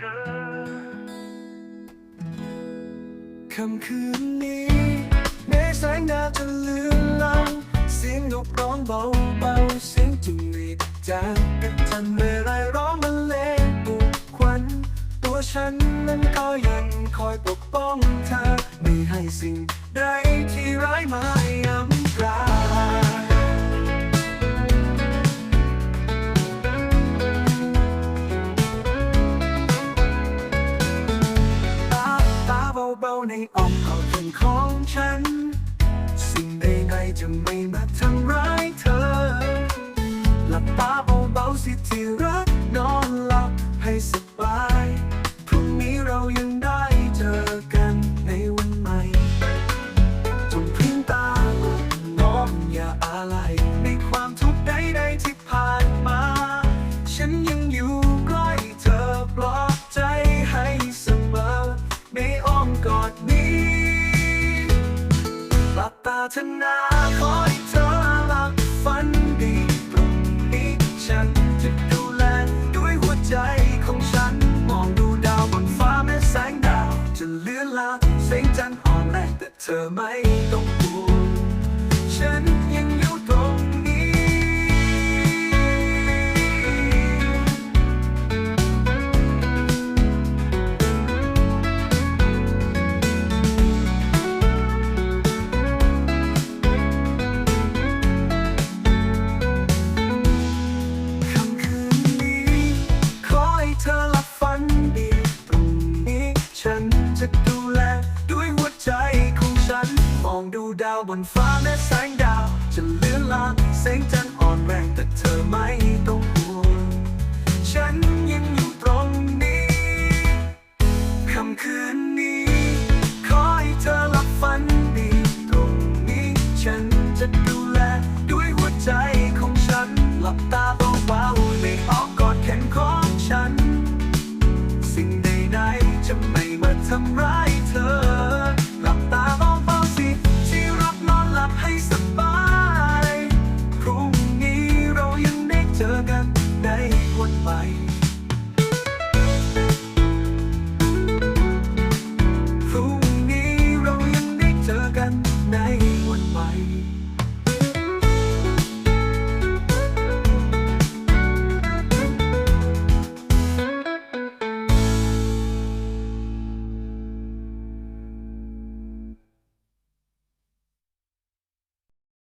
เธอคำคืนนี้แมแสงดาวจะลืมลางเสียงนกร้องเบาๆเสียงจิ้งหรีดจากกันทันเมื่ไร้องมันเลงปลุกควัน ตัวฉันนั้นก็ยังคอยปกป้องเธอ ไม่ให้สิ่งใดที่ร้ายมา ในอ้อมเอาเข็นของฉัน สิ่งใดๆจะไม่มาทำร้ายเธอ หลับตาเธอนาขอให้เธอหลับฝันดีพรุ่งนี้ฉันจะดูแลด้วยหัวใจของฉัน มองดูดาวบนฟ้าแม้แสงดาว จะเลือนลางแสงจันทร์อ่อนแรงแต่เธอไม่ต้องกลัวฉัน องดูดาวบนฟ้าแม้แสงดาว จะเลือนลางแสงจันทร์อ่อนแรงแต่เธอไม่ต้องห่วงฉันยังอยู่ตรงนี้ค่ำคืนนี้ ขอให้เธอหลับฝันดี ตรงนี้ฉันจะดูแลด้วยหัวใจของฉันหลับตา